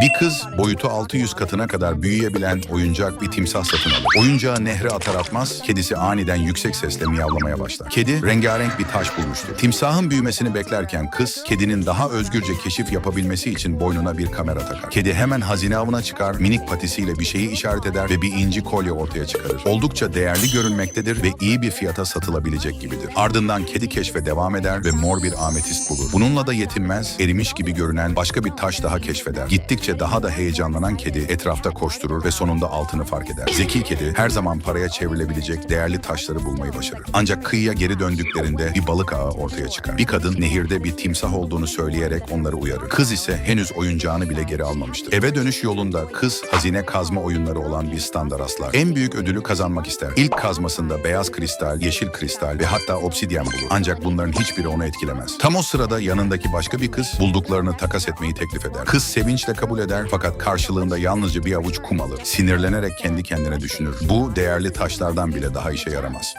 Bir kız boyutu 600 katına kadar büyüyebilen oyuncak bir timsah satın alır. Oyuncağı nehre atar atmaz kedisi aniden yüksek sesle miyavlamaya başlar. Kedi rengarenk bir taş bulmuştur. Timsahın büyümesini beklerken kız kedinin daha özgürce keşif yapabilmesi için boynuna bir kamera takar. Kedi hemen hazine avına çıkar, minik patisiyle bir şeyi işaret eder ve bir inci kolye ortaya çıkarır. Oldukça değerli görünmektedir ve iyi bir fiyata satılabilecek gibidir. Ardından kedi keşfe devam eder ve mor bir ametist bulur. Bununla da yetinmez, erimiş gibi görünen başka bir taş daha keşfeder. Gittikçe daha da heyecanlanan kedi etrafta koşturur ve sonunda altını fark eder. Zeki kedi her zaman paraya çevrilebilecek değerli taşları bulmayı başarır. Ancak kıyıya geri döndüklerinde bir balık ağı ortaya çıkar. Bir kadın nehirde bir timsah olduğunu söyleyerek onları uyarır. Kız ise henüz oyuncağını bile geri almamıştır. Eve dönüş yolunda kız hazine kazma oyunları olan bir standa rastlar. En büyük ödülü kazanmak ister. İlk kazmasında beyaz kristal, yeşil kristal ve hatta obsidyen bulur. Ancak bunların hiçbiri onu etkilemez. Tam o sırada yanındaki başka bir kız bulduklarını takas etmeyi teklif eder. Kız sevinçle kabul eder fakat karşılığında yalnızca bir avuç kum alır. Sinirlenerek kendi kendine düşünür. Bu değerli taşlardan bile daha işe yaramaz.